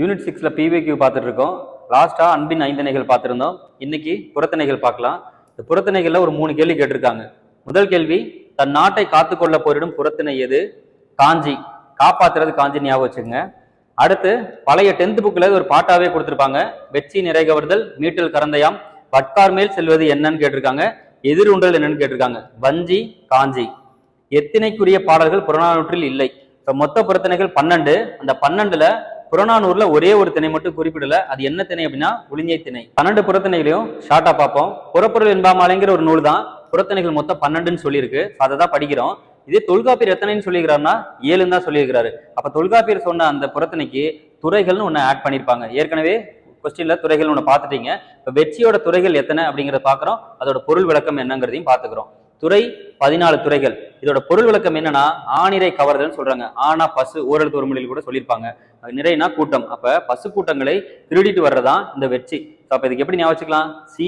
Unit சிக்ஸில் பிவிக்யூ பார்த்துட்ருக்கோம் லாஸ்ட்டாக அன்பின் ஐந்தனைகள் பார்த்துருந்தோம். இன்னைக்கு புறத்தணைகள் பார்க்கலாம். இந்த புறத்திணைகள்ல ஒரு மூணு கேள்வி கேட்டிருக்காங்க. முதல் கேள்வி தன் நாட்டை காத்துக்கொள்ள போரிடும் புறத்திணை எது? காஞ்சி. காப்பாத்துறது காஞ்சி ஞாபகம் வச்சுங்க அடுத்து பழைய டென்த் புக்கில் ஒரு பாட்டாவே கொடுத்துருப்பாங்க. வெச்சி நிறைகவர்தல் மீட்டல் கரந்தையாம் வட்கார் மேல் செல்வது என்னன்னு கேட்டிருக்காங்க. எதிருண்டல் என்னன்னு கேட்டிருக்காங்க. வஞ்சி காஞ்சி. எத்தினைக்குரிய பாடல்கள் புறநானூற்றில் இல்லை. இப்போ மொத்த புறத்திணைகள் பன்னெண்டு. அந்த பன்னெண்டுல புறநானூர்ல ஒரே ஒரு திணை மட்டும் குறிப்பிடல. அது என்ன திணை அப்படின்னா உளிஞ்சை திணை. பன்னெண்டு புறத்திணைகளையும் ஷார்ட்டா பார்ப்போம். புறப்பொருள் என்பாமாலைங்கிற ஒரு நூல் தான். புறத்திணைகள் மொத்தம் பன்னெண்டுன்னு சொல்லியிருக்கு. அதை தான் படிக்கிறோம். இதே தொல்காப்பியர் எத்தனைன்னு சொல்லியிருக்கிறாருன்னா ஏழுன்னு தான் சொல்லியிருக்கிறாரு. அப்ப தொல்காப்பியர் சொன்ன அந்த புறத்திணைக்கு துறைகள்னு ஒன்று ஆட் பண்ணியிருப்பாங்க. ஏற்கனவே கொஸ்டின்ல துறைகள் ஒன்று பார்த்துட்டீங்க. இப்போ வெற்றியோட துறைகள் எத்தனை அப்படிங்கிறத பார்க்குறோம். அதோட பொருள் விளக்கம் என்னங்கிறதையும் பார்த்துக்கிறோம். துறை பதினாலு துறைகள். இதோட பொருள் விளக்கம் என்னன்னா ஆணிரை கவர்தல்னு சொல்றாங்க. ஆனா பசு ஓரெழுத்து ஒரு மொழியில் கூட சொல்லியிருப்பாங்க. நிறைனா கூட்டம். அப்ப பசு கூட்டங்களை திருடிட்டு வர்றதான் இந்த வெற்றி. அப்ப இதுக்கு எப்படி ஞாபகம் வச்சுக்கலாம்? சி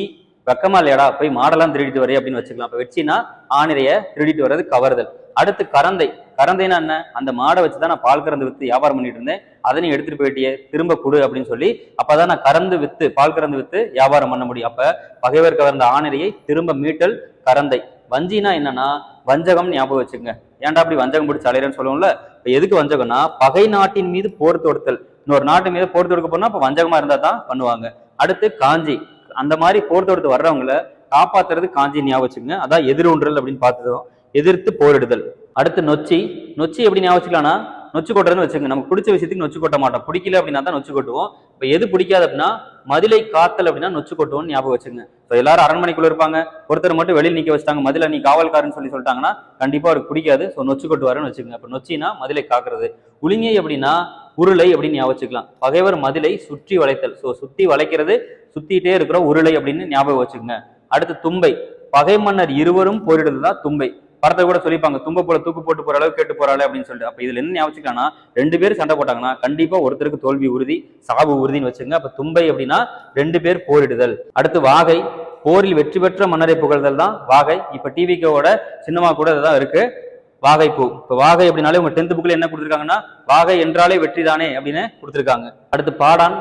வெக்கமா இல்லையாடா? போய் மாடெல்லாம் திருடிட்டு வரே அப்படின்னு வச்சுக்கலாம். அப்ப வெற்றினா ஆணிரைய திருடிட்டு வர்றது கவர்தல். அடுத்து கரந்தை. கரந்தைனா என்ன? அந்த மாடை வச்சு தான் நான் பால் கறந்து வித்து வியாபாரம் பண்ணிட்டு இருந்தேன். அதனையும் எடுத்துட்டு போயிட்டியே திரும்ப கொடு அப்படின்னு சொல்லி அப்பதான் நான் கறந்து வித்து பால் கறந்து வித்து வியாபாரம் பண்ண முடியும். அப்ப பகைவர் கவர்ந்த ஆணிரையை திரும்ப மீட்டல் கரந்தை. வஞ்சினா என்னன்னா வஞ்சகம் ஞாபகம் வச்சுக்கோங்க. ஏன்டா அப்படி வஞ்சகம் பிடிச்சி அலையிறேன்னு சொல்லுவோம்ல? இப்போ எதுக்கு வஞ்சகம்னா பகை நாட்டின் மீது போர் தொடுத்தல். இன்னொரு நாட்டு மீது போர் தொடுக்க போனா அப்ப வஞ்சகமா இருந்தா தான் பண்ணுவாங்க. அடுத்து காஞ்சி. அந்த மாதிரி போர் தொடுத்து வர்றவங்கள காப்பாத்துறது காஞ்சி ஞாபகம் வச்சுக்கோங்க. அதான் எதிர் ஒன்றல் அப்படின்னு பார்த்ததும் எதிர்த்து போரிடுதல். அடுத்து நொச்சி. நொச்சி எப்படி ஞாபகம் வச்சுக்கலாம்னா நொச்சு கொட்டுறதுன்னு வச்சுங்க நமக்கு பிடிச்ச விஷயத்துக்கு நொச்சு கொட்ட மாட்டோம். பிடிக்கல அப்படின்னா தான் நொச்சு கொட்டுவோம் இப்போ எது பிடிக்காது அப்படின்னா மதிலை காத்தல் அப்படின்னா நொச்சு கொட்டுவோம்னு ஞாபகம் வச்சுங்க ஸோ எல்லாரும் அரண்மனைக்குள்ள இருப்பாங்க. ஒருத்தர் மட்டும் வெளியில் நிற்க வச்சுட்டாங்க. மதில நீ காவல்காரன்னு சொல்லி சொல்லிட்டாங்கன்னா கண்டிப்பாக அவருக்கு பிடிக்காது. ஸோ நொச்சு கொட்டுவாருன்னு வச்சுக்கோங்க. அப்போ நொச்சினா மதிலை காக்குறது. உளிங்கை அப்படின்னா உருளை அப்படின்னு ஞாபகம் வச்சுக்கலாம். பகைவர் மதிலை சுற்றி வளைத்தல். ஸோ சுற்றி வளைக்கிறது சுத்திட்டே இருக்கிற உருளை அப்படின்னு ஞாபகம் வச்சுக்கோங்க. அடுத்து தும்பை. பகை மன்னர் இருவரும் போரிடுறது தான் தும்பை. படத்தை கூட சொல்லிப்பாங்க தும்ப போல தூக்கு போட்டு போற அளவு கேட்டு போறாள் அப்படின்னு சொல்லிட்டு. அப்ப இதுல என்ன ஞாபகம் ரெண்டு பேரும் சண்டை போட்டாங்கன்னா கண்டிப்பா ஒருத்தருக்கு தோல்வி உறுதி சாவு உறுதின்னு வச்சுங்க அப்ப தும்பை அப்படின்னா ரெண்டு பேர் போரிடுதல். அடுத்து வாகை போரில் வெற்றி பெற்ற மன்னரை புகழ்தல் தான் வாகை. இப்ப டிவிக்கோட சினிமா கூட இதுதான் இருக்கு. வாகை பூ இப்ப வாகை அப்படின்னாலே உங்க டென்த் புக்ல என்ன கொடுத்துருக்காங்கன்னா வாகை என்றாலே வெற்றி தானே அப்படின்னு கொடுத்துருக்காங்க. அடுத்து பாடான்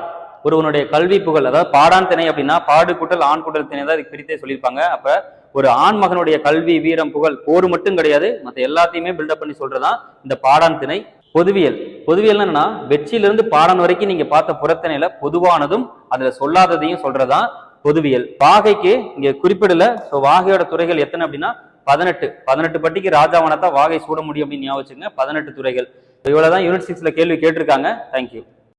ஒருவனுடைய கல்வி புகழ் அதாவது பாடான் திணை அப்படின்னா பாடு கூட்டல் ஆண் கூட்டல் திணை தான் இதுக்கு பிரித்தே சொல்லியிருப்பாங்க. அப்ப ஒரு ஆண் மகனுடைய கல்வி வீரம் புகழ் போர் மட்டும் கிடையாது. மற்ற எல்லாத்தையுமே பில்டப் பண்ணி சொல்றதான் இந்த பாடான் திணை. பொதுவியல். பொதுவியல் என்னன்னா வெற்றியிலிருந்து பாடான் வரைக்கும் நீங்க பார்த்த புறத்திணையில பொதுவானதும் அதுல சொல்லாததையும் சொல்றதான் பொதுவியல். வாகைக்கு இங்க குறிப்பிடல. ஸோ வாகையோட துறைகள் எத்தனை அப்படின்னா பதினெட்டு. பதினெட்டு பட்டிக்கு ராஜாவானதான் வாகை சூட முடியும் அப்படின்னு ஞாபகம் வச்சுங்க பதினெட்டு துறைகள். இவ்வளவுதான் யூனிட் சிக்ஸ்ல கேள்வி கேட்டிருக்காங்க. தேங்க்யூ